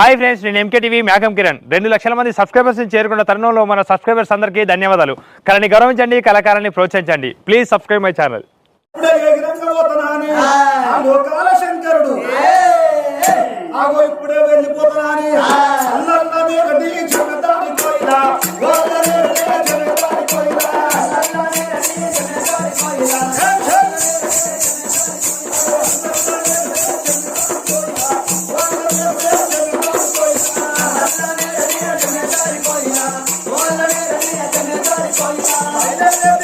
Hi friends నేను MK TV మేఘం కిరణ్. రెండు లక్షల మంది సబ్స్క్రైబర్స్ చేరుకున్న తరుణంలో మన సబ్స్క్రైబర్స్ అందరికీ ధన్యవాదాలు. కళని గౌరవించండి కళాకారాన్ని ప్రోత్సహించండి. Please subscribe my channel. ఇప్పుడే ఎగిరంగపోతున్నాని Yeah.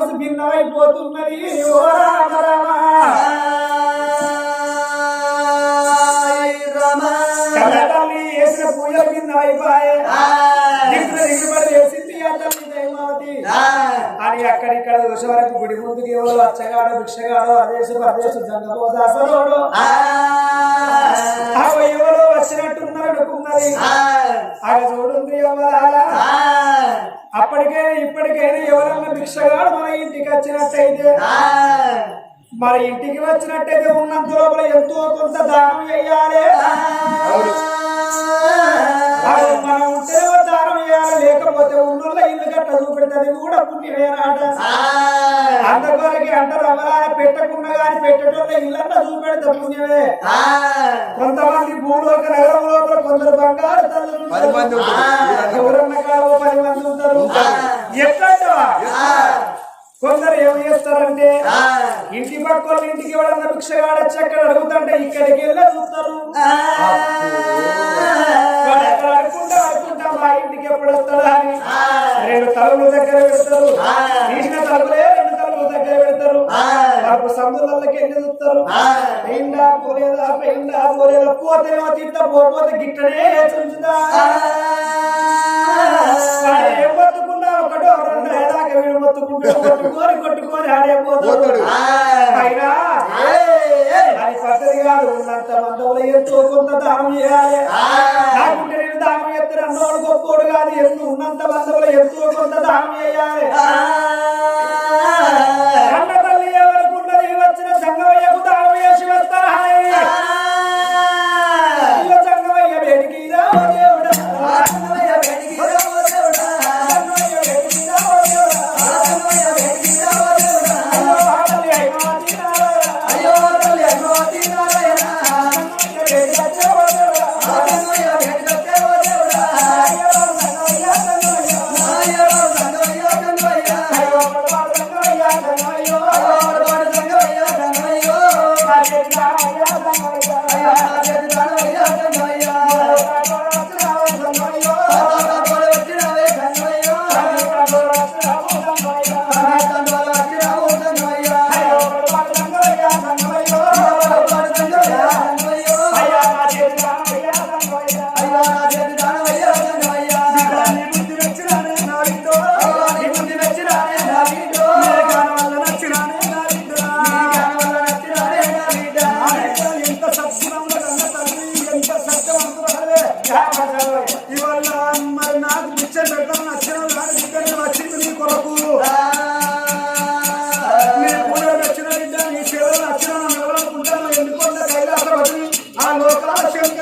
తపస్సు భిన్నమైపోతున్నది. ఓ రామ రామ భిన్నమైపోయాయి దిగులు దిగుబడి వేసింది ఆ తల్లి దైవావతి. అని అక్కడిక్కడ దోష వరకు గుడి ముందుకి ఎవరు అచ్చగాడు భిక్షగాడు అదేశు ప్రదేశు జంగబోదాసరోడు వచ్చినట్టున్నాడు కుమ్మరి అది చూడుంది అప్పటికే ఇప్పటికైనా ఎవరన్నా భిక్షగాడు మన ఇంటికి వచ్చినట్టయితే? మన ఇంటికి వచ్చినట్టయితే ఉన్నంత లోపల ఎంతో కొంత దానం వెయ్యాలి మనం ఉంటే దారం వేయాలి లేకపోతే ఉన్న ఇల్లు గట్ట చూపెడతాది కూడా పుట్టినట అందరికి అంటారు అవలా పెట్టకుండా కానీ పెట్టడం ఇల్లంతా చూపెడతారు పుణ్యమే. కొంతమంది భూలోక నగరం లోపల కొందరు బంగారు తల్లు ఎవరన్నా కాలం పది మంది ఉంటారు. ఎట్లా కొందరు ఏం చేస్తారంటే ఇంటి పక్కల ఇంటికి ఎవడన్నా భిక్షగాడొచ్చి అక్కడ అడుగుతుంటే ఇక్కడికి వెళ్ళి చూస్తారు అడుగుకుంటా అడుగుకుంటా మా ఇంటికి ఎప్పుడు వస్తాడా అని. రెండు తలుపుల దగ్గర పెడతారు. తీసిన తలుపుల దగ్గర పెడతారు. వాడు సముద్రాలకి వెళ్ళి చూస్తారు. పెయిందా పోలేదా? పెయిందా పోలేదా? పోతేమో తిట్ట పోతే గిట్టనే చూచుదా ఏం పట్టుకున్నా ఒకటో రెండు దాకా వీడు మొత్తుకుంటూ కొట్టుకొని కొట్టుకొని ఆడేపోతాడు పోతాడు. అయినా కాదు ఉన్నంత మందవులు ఎంతో కొంత దానం చేయాలి. నాకుంటే నేను దానం చేస్తే అన్నోడు గొప్పోడు కాదు. ఎందు ఉన్నంత మందవులు ఎంతో కొంత దానం చేయాలి. కన్న తల్లి ఎవరికి ఉన్నది? వచ్చిన సంగమయ్యకు దానం చేసి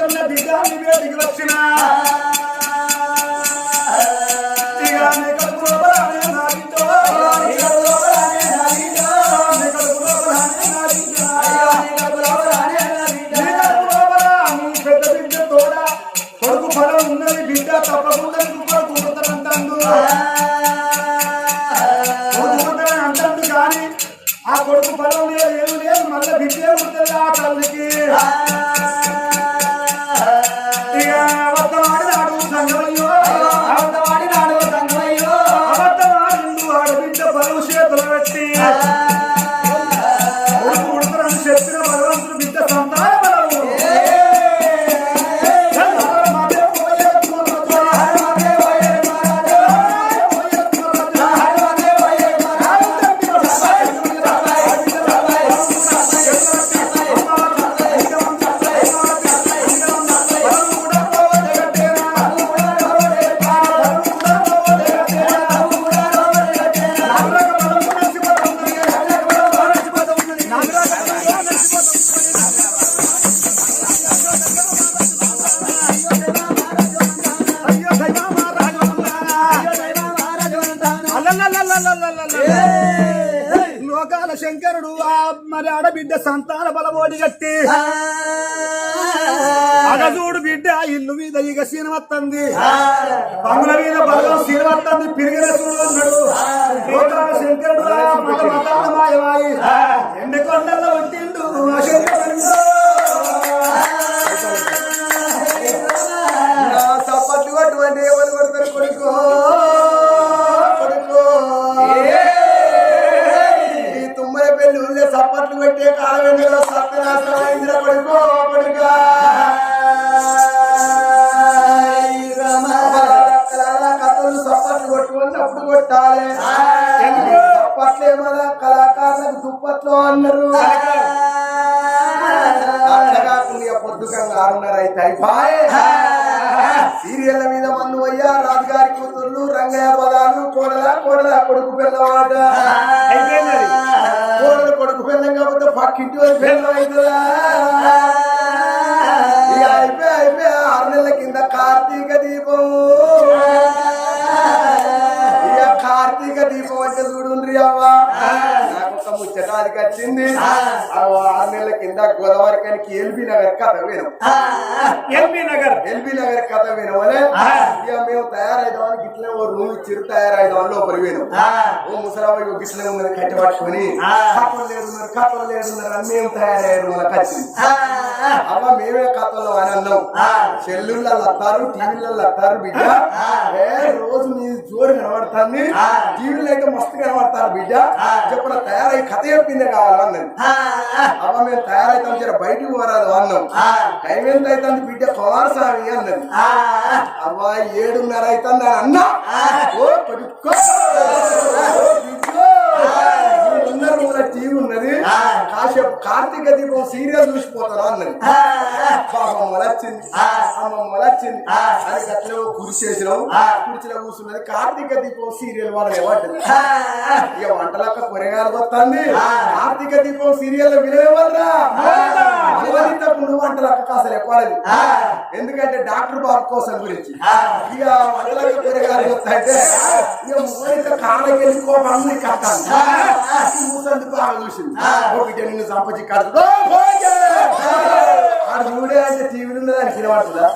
లోకాల శంకరుల బిడ్డ దిగి సీన్ వస్తుంది. సీనవత్తంది పంగుల మీద బలం సీనవత్తంది పిరిగిన గోదావరి కానికి ఎల్బీ నగర్ కథ వినం ఎల్బీ నగర్ ఎల్బీ కథ వినవలే? ఇక మేము తయారైదామని గిట్లే ఓ రూమ్ ఇచ్చిరు తయారైదామని లోపలి పోయినాం ఓ ముసలాబాయి గిట్లే ఉన్నది కట్టి పట్టుకొని కథలు లేడున్నారు కథలు లేడున్నారు అని మేము తయారయ్యారు మనకు వచ్చింది అవ్వ మేమే కథలు అని అన్నాం. సెల్లుల్లో వస్తారు టీవీలలో వస్తారు బిడ్డ. ఏ రోజు నీ జోడు కనబడుతుంది. టీవీలో అయితే మస్తు కనబడతారు బిడ్డ. చెప్పిన తయారై కథ చెప్పిందే కావాలన్నది. అవ్వ మేము తయారైతాం జర బయటికి పోరాదు అన్నాం. టైం ఎంత అవుతుంది బిడ్డ? కుమారస్వామి అన్నది. అవ్వ ఏడున్నర అవుతుంది అని అన్నా. ఓ టీవీ ఉన్నది. కాసేపు కార్తీక దీపం సీరియల్ చూసిపోతాను అన్నది. పాపం మొలచ్చింది అమ్మ మొలచ్చింది అని గట్ల కురిసేసినాం కుర్చీలో కూర్చున్నది కార్తీక దీపం సీరియల్ వాళ్ళని పడ్డది ఇక వంటలక్క కూరగాయలు వస్తుంది కార్తీక దీపం సీరియల్ వినవలరా ముందు వంటలక్క కాసలు ఎప్పలేదు ఎందుకంటే డాక్టర్ బాబు కోసం గురించి. ఇక వంటలక్క కూరగాయలు వస్తాయంటే ఇక మోనిత కాళ్ళకి వెళ్ళి కోపాన్ని కట్టాలి. మూసంది బాగా చూసింది. నిన్ను సంపచి ఆడు చూడే అంటే టీవీలు ఉన్నదని తినబడుతుందా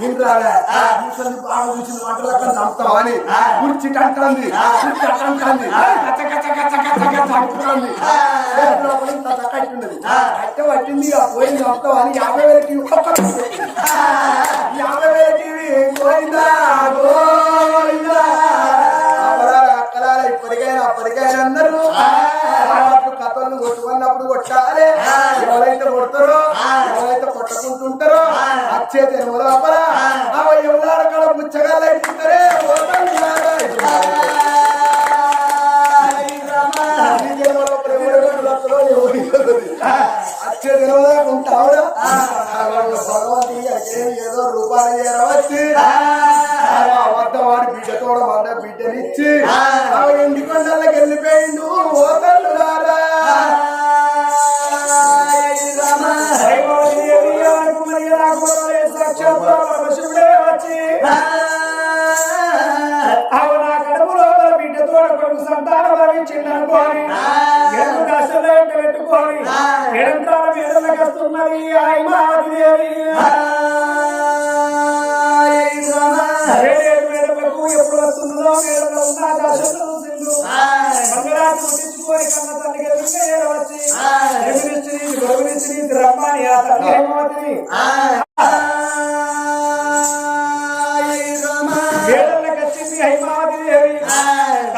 నేను రాలే మూసంది బాగా వంటలక్క చంపుతాం అని కుర్చీ కంటుంది కుర్చీ కంటుంది కచ్చ కచ్చ కచ్చ కచ్చ అంటుంది కట్టె పట్టింది ఇక పోయింది చంపుతాం అని యాభై వేల టీవీ యాభై వేల టీవీ పోయిందా గోవిందా ఇప్పటికైనా అప్పటికైనా అందరూ కొట్టుకున్నప్పుడు కొట్టాలి. ఎవరైతే కొడతారో ఎవరైతే కొట్టుకుంటుంటారో వచ్చే జన్మలో అవ ఎవరు ముచ్చగాలు అయిపోతారే వచ్చే జన్మలో ఉంటావురా.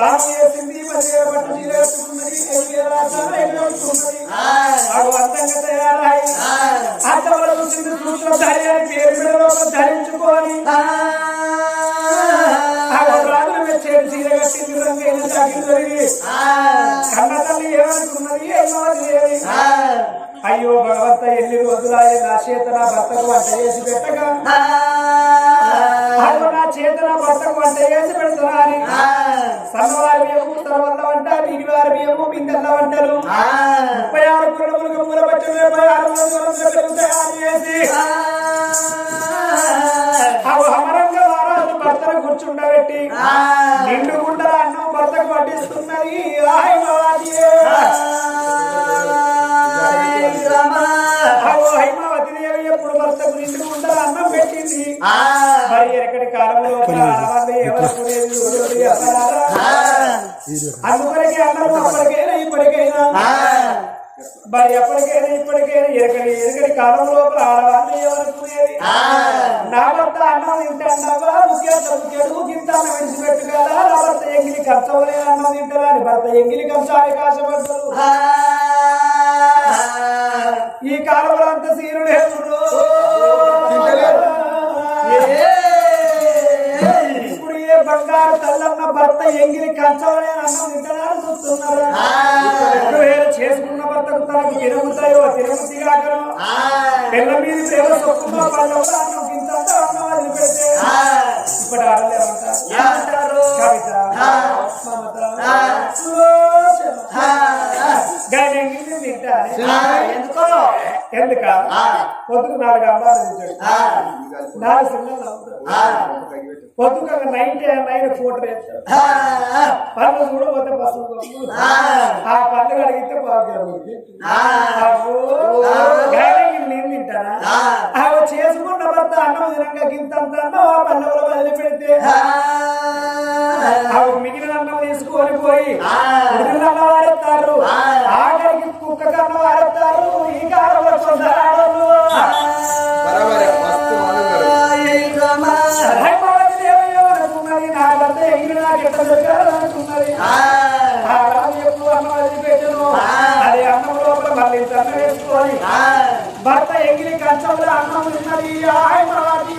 వేసింది మరి ఏ పట్టు చీర వేసుకున్నది ఏ రాజ్యాలు ఎదురవుతున్నది ఆడు అందంగా తయారై. అంతవరకు చూసింది సూత్ర ధైర్యాన్ని పేరు మెడలో ధరించుకొని ఆడు రాజులు మెచ్చేది చీర కట్టింది రంగైన జాకెట్ తొడిగి కన్న తల్లి ఏమనుకున్నది? అయ్యో భగవంత ఎన్ని రోజులాయ నా చేత నా భర్తకు వంట చేసి పెట్టగా? అయ్యో నా చేత నా భర్తకు వంట చేసి పెడతానా అని సన్నవారి బియ్యము తర్వాత వంట ఇరువారి బియ్యము బిందెల వంటలు. ముప్పై ఆరు కుటుంబములకు మూల పచ్చలు ముప్పై ఆరు చేసి. అవు అమరంగా వారాలు భర్తను కూర్చుండబెట్టి నిండు గుండల అన్నం భర్తకు వడ్డిస్తున్నది ఆయ్ అవు హైమావతి దేవి ఎప్పుడు భర్తకు నిండు గుండల అన్నం పెట్టింది. మరి ఎక్కడి కాలంలో అన్నారు? అప్పటికైనా ఇప్పటికైనా. మరి ఎప్పటికైనా ఇప్పటికైనా ఎరకడి ఎరకడి కాలం లోపల ఆడవాళ్ళు ఎవరు కొనేది నా భర్త అన్నం తింటాడా ముఖ్యంగా ముఖ్యడు గింతాన్ని విడిచిపెట్టుకోవాలా నా భర్త ఎంగిలి ఖర్చవలే అన్నం తింటారా అని భర్త ఎంగిలి కంసాలి కాశపడతారు ఈ కాలంలో అంత సీనుడే ఏ. బంగారు తల్లన్న భర్త ఎంగిలి కంచవలే అన్నం రెండు వేలు చేసుకున్న భర్తకు తనకు ఎరుగుతాయో తిరుగుతి కాకను పిల్ల మీద ప్రేమ పళ్ళు అన్నం అన్నం ఇప్పుడు ఆడలేమంటారు కవిత ఎందుకో? ఎందుక? పొద్దుకు నాలుగు తెచ్చాడు నాలుగు పొద్దుకు నైన్ ఫోటో వేస్తాడు. పనులు చూడబోతే బస్సు ఆ. పనులు అడిగితే బాగుంది నేను తింటానా? అవి చేసుకున్న భర్త అన్నం తినక గింత అన్నం ఆ పనుల వదిలి పెడితే అవి మిగిలిన అన్నం తీసుకొని పోయి మిగిలిన అన్నం వారెత్తారు ఆఖరికి కుక్క కన్నం వారెత్తారు ఇంకా ఆడవచ్చు ఎట్ట దొరికారు అనుకున్నది ఆ. రాజు ఎప్పుడు అన్నం అది అన్నం లోపల మళ్ళీ తన వేసుకొని భర్త ఎగిరి కంచంలో అన్నం తిన్నది హైమావతి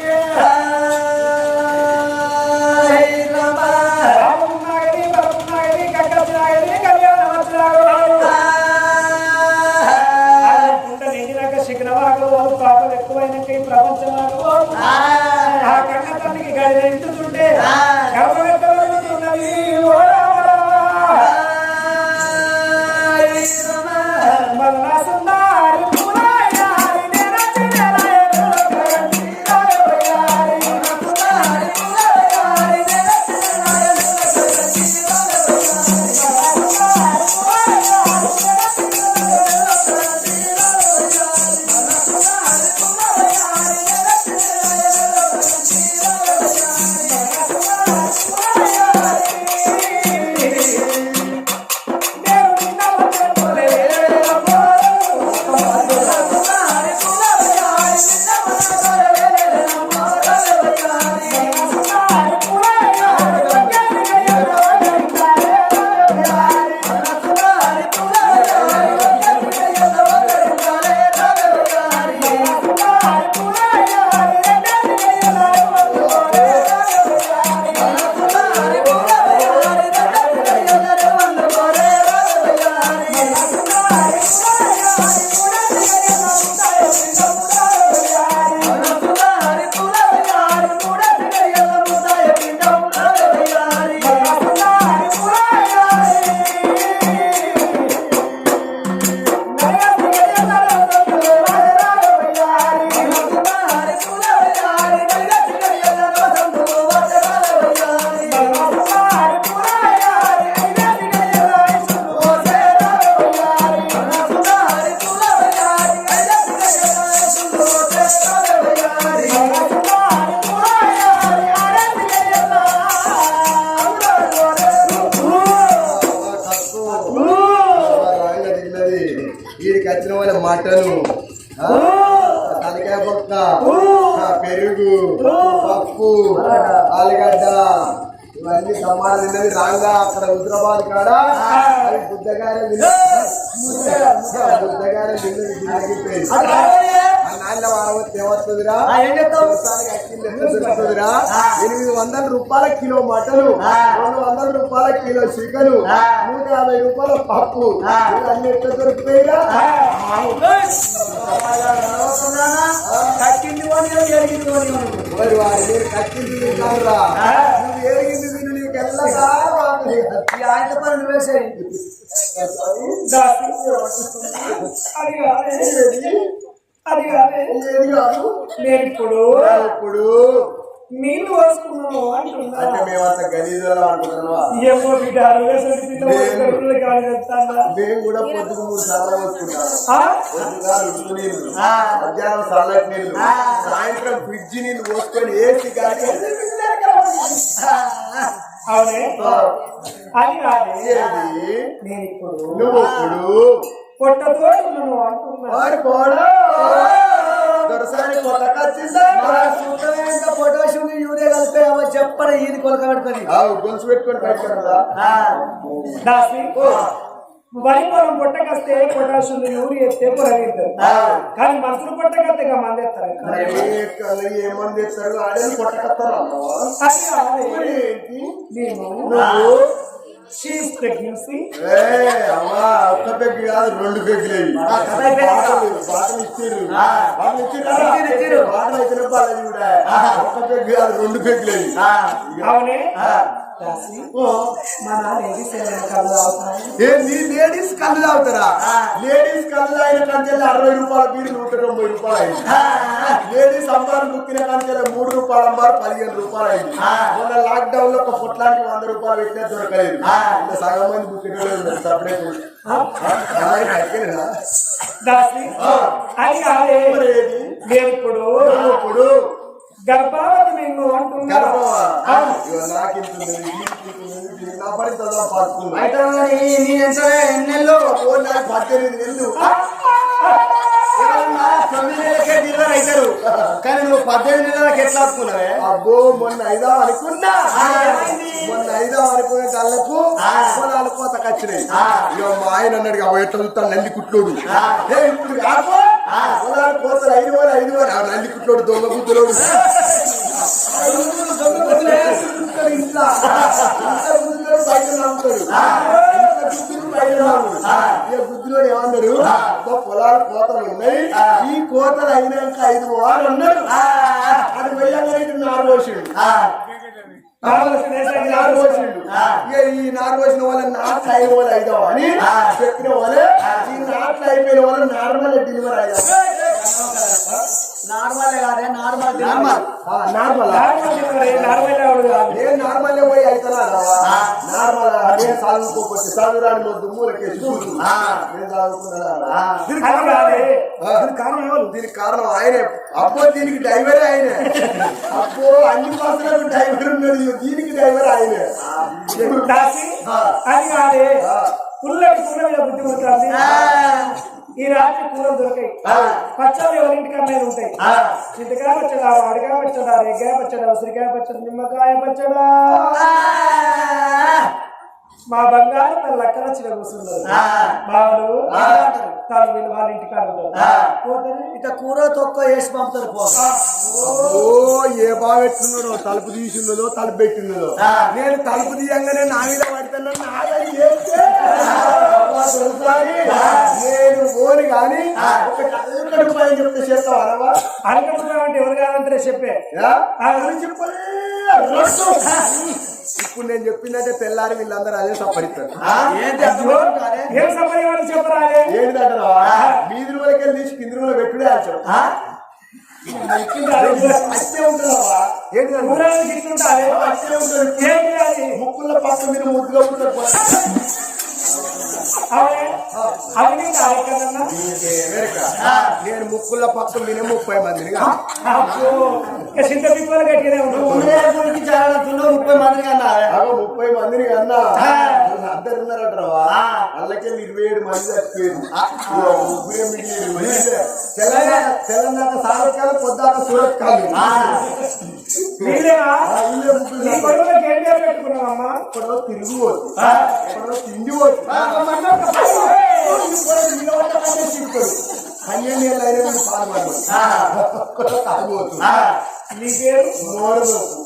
మటను ఆ, తలకాయ పక్క ఆ, పెరుగు పప్పు ఆలుగడ్డ ఇవన్నీ తిన్నది రాంగా అక్కడ హుద్రాబాద్ కాడ? బుద్ధగారే ఎనిమిది వందల రూపాయల కిలో మటను రెండు వందల రూపాయల కిలో చికెన్ నూట యాభై రూపాయల పప్పు ఇవన్నీ ఎట్లా దొరుకుతాయిరా వారి కట్టింది తిని నీకు ఎల్లగా అది కాదే అది కాదే నేను ఇప్పుడు ఇప్పుడు నీళ్ళు అంటే మేమంత గలీజులా అనుకుంటున్నావా? ఏమో బిడ్డ మేము కూడా పొద్దుకు మూడు సార్లు నీళ్ళు మధ్యాహ్నం నీళ్ళు సాయంత్రం ఫ్రిడ్జ్ నీళ్ళు పోసుకొని ఏసీ గాలి అవునే? అది కాదే. నేను ఇప్పుడు నువ్వు ఇప్పుడు పొట్టతో ఉన్నాను అంటున్నా దొరసాని కొట్టకొచ్చిందా పొటాషియం యూరియా కలిపి ఏమో చెప్పని ఈది కొలక పెట్టుకొని ఆవు గొలుసు పెట్టుకొని పొలం పొట్టకొస్తే పొటాషియం యూరి ఎత్తే పొరగెత్తారు కానీ మనుషులు పొట్టకొస్తే ఇక మంది ఎత్తారు. ఏమంది నువ్వు ప్రెగ్నెన్సీ ఒక్క పెగ్గు కాదు రెండు పెగ్గులేవి బాటలు బాటలు ఇచ్చారు బాటలు ఇచ్చారు బాటలు ఇచ్చిన బాటలు కూడా ఒక్క పెగ్గు కాదు రెండు అవునే? కళ్ళు తాగుతున్నాయి ఏంది లేడీస్ కళ్ళు తాగుతారా లేడీస్ కళ్ళు తాగిన కంచెల్లి అరవై రూపాయల బీరు నూట తొంభై రూపాయలు అయింది. లేడీస్ అంబారు నొక్కిన కంచెల్లి మూడు రూపాయల అంబారు పదిహేను రూపాయలు అయింది. మొన్న లాక్ డౌన్లో ఒక పొట్లానికి వంద రూపాయలు పెట్టినా దొరకలేదు. ఇంకా సగం మంది బుక్కిన సపరేట్ నేను ఇప్పుడు గర్భావతి నేను అంటున్నా. గర్భమా? ఆ. ఇగో నాకు ఇంత ఉంది, నీకు ఇంత ఉంది, దీనికి నా పని చదువు పాసుకుంది అయితే మరి నీ ఎంత ఎన్నెల్లో ఓ నాకు పద్దెనిమిది నెలలు. ఎవరన్నా తొమ్మిది నెలలకే డెలివరీ అవుతారు కానీ నువ్వు పద్దెనిమిది నెలలకు ఎట్లా ఆపుకున్నావే అబ్బో మొన్న ఐదా అనుకున్నా. పొలాలు కోత కచ్చినాయి ఇక మా ఆయన అన్నాడు అవ ఎట్లా చూస్తాను నంది కుట్లోడు. ఇప్పుడు కోతలు ఐదు వేలు ఐదు వేలు. ఆ నంది కుట్లోడు దొంగ బుద్ధులోడు ఇంట్లో బయట నమ్ముతాడు బుద్ధులు ఏమన్నాడు "అబ్బా, పొలాలు కోతలు ఉన్నాయి. ఈ కోతలు అయినాక ఐదు వారు అన్నాడు. అది నారు పోసిండు నారు పోసిండు. ఇక ఈ నారు పోసిన వాళ్ళ నాట్లు అయిన వాళ్ళు అని చెప్పిన వాళ్ళే ఈ నాట్లు అయిపోయిన వాళ్ళు నార్మల్ డెలివరీ నార్మల్ కాదే నార్మల్ నార్మల్ నార్మల్ నార్మల్ ఆవిడ కాదు నేను నార్మల్ పోయి అవుతానా నార్మల్ నేను చదువుకోకపోతే చదువురాని మా దుమ్ములకేసి నేను చదువుకున్నా దీనికి అది. దీనికి కారణం ఆయనే. అబ్బో దీనికి డ్రైవరే ఆయనే. అబ్బో అన్ని బస్సులకు డ్రైవర్ ఉన్నాడు. దీనికి డ్రైవర్ ఆయనే. అది కాదే. పుల్ల బుద్ధి ఉంటుంది ఈ రాత్రి కూరలు దొరకాయి. పచ్చళ్ళు ఎవరి ఇంటికన్నా ఉంటాయి? చింతకాయ పచ్చడా అడగాయ పచ్చడా రేగాయ పచ్చడా ఉసిరికాయ పచ్చడి నిమ్మకాయ పచ్చడా. మా బంగారు తన లక్కన చిన్న కూర్చున్నారు బావలు తాను వీళ్ళు ఉన్నారు పోతేనే ఇట్లా కూర తొక్క వేసి పంపుతారు ఓ ఏ బాగా ఎట్లున్నాడో తలుపు తీసిన్నదో తలుపు పెట్టిన్నదో నేను తలుపు తీయంగానే నా మీద పడుతున్నాను నేను ఓని చెప్తే చేస్తావు అనవా అనుకుంటున్నామంటే ఎవరు కాదంటే చెప్పే. చెప్పలే. ఇప్పుడు నేను చెప్పిందంటే తెల్లారి వీళ్ళందరూ అదే అయ్యో, ఏం సంపాదించాలని చెప్పరాలే ఏంటిదంటారా వీధి రోజులకి వెళ్ళి తీసి కింది రోజులు పెట్టుడే ఆచారం. ముక్కుల పక్క మీద ముద్దుగా కార్యక్రమం నేను ముక్కుల పక్క మీద ముప్పై మందిని ముప్పై మందిని కన్నా అందరు ఇరవై ఏడు మంది. తెలంగాణ తెలంగాణ సారకాల పొద్దాక సూరత్ కాదు తిరిగి పోతు తిండి పోతు పన్నెండు ఏళ్ళు తాగుబోతు నీ పేరు మోడబోతు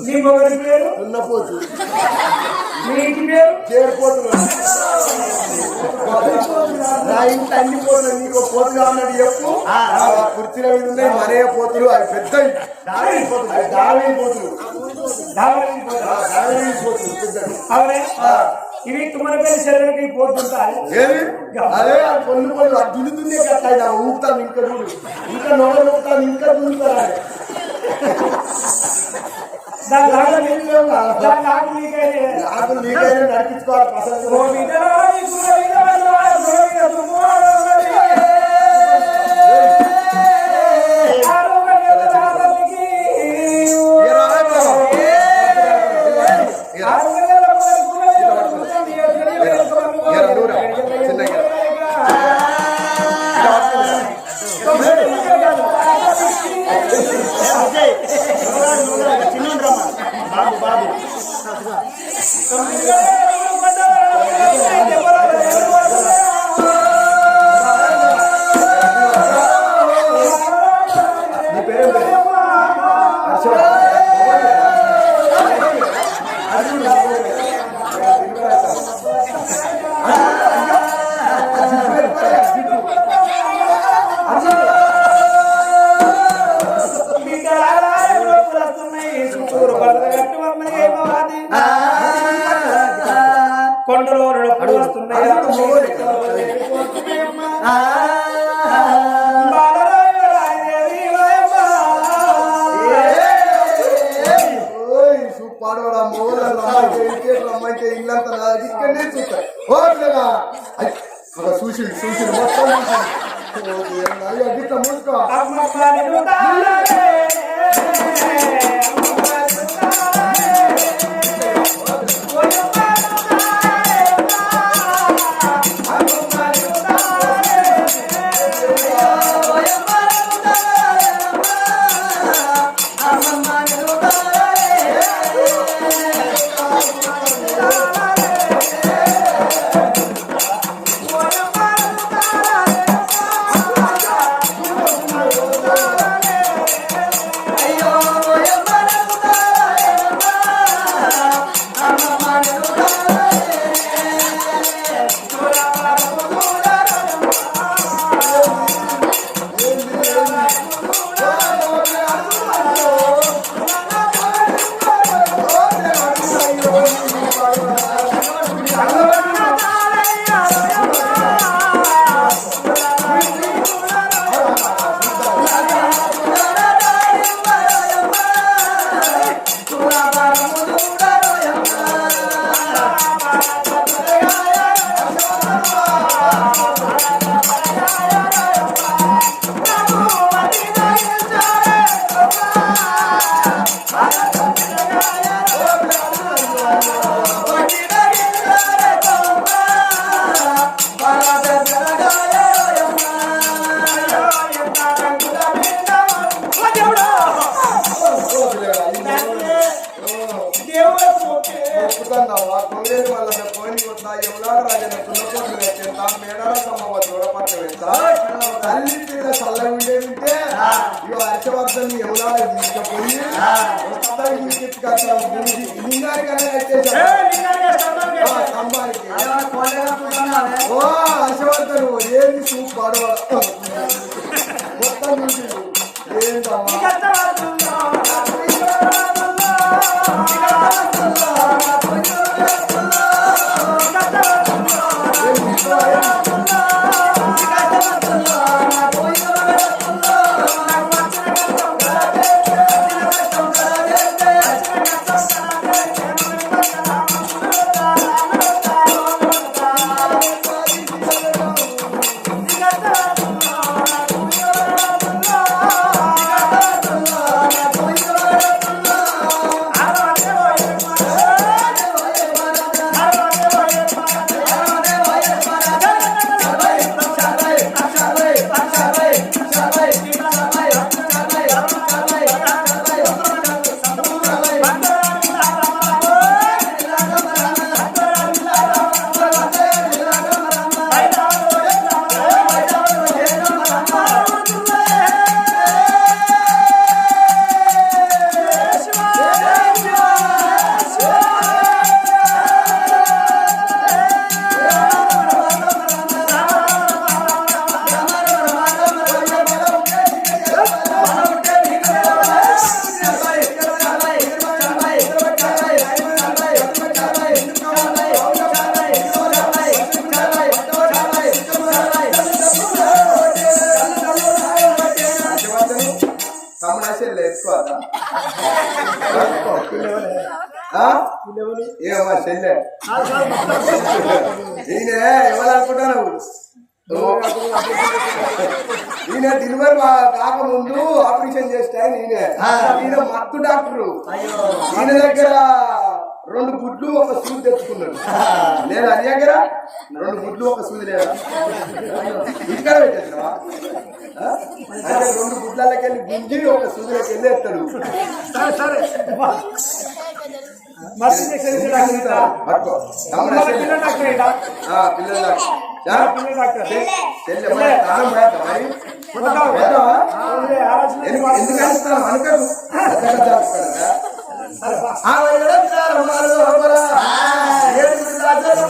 నీ పేరు నీ ఇంటి పేరు నా ఇంటి అన్ని పోతులు నీకు చెప్పు కుర్చీల మీద ఉన్నాయి మరే పోతులు అవి పెద్ద దావే పోతులు పోతులు పోతులు పెద్ద ఇవి తుమ్మల పేరు శరీరానికి పోతుంటాయి ఏది అదే ఆ పొన్ను పొన్ను ఆ దున్నుతుందే కట్టాయి ఊపుతాను ఇంకా చూడు ఇంకా నోడ నూపుతాను ఇంకా దున్నుతారా దాని లాగా నీళ్ళు దాని లాగా నీకైతే నాకు నీకైనా నడిపించుకోవాలి బాబు. ఓ హర్షవర్ధన్ ఏంది చూపు గొడవ మొత్తం చూసి ఏంటమ్మా? ఆపరేషన్ చేస్తే నేనే. ఈయన మత్తు డాక్టరు. ఈయన దగ్గర రెండు గుడ్లు ఒక సూది తెచ్చుకున్నాడు. లేదా అది దగ్గర? రెండు గుడ్లు ఒక సూది లేదా? ఆ? అంటే రెండు గుడ్లకి వెళ్ళి గుంజి ఒక సూదిలోకి వెళ్ళి ఎత్తాడు. పిల్లల డాక్టర్.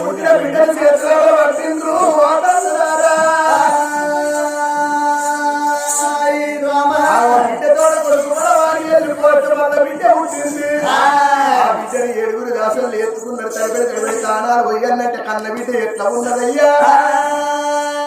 పుట్టిన బిడ్డలు చేతిలో పట్టిండ్రు. ఓటర్లారా. ఏడుగురు దాసులు ఎత్తుకున్నారు తరబడి తరబడి తానాలు పోయన్నట్టు కన్న బిడ్డ ఎట్లా ఉన్నదయ్యా?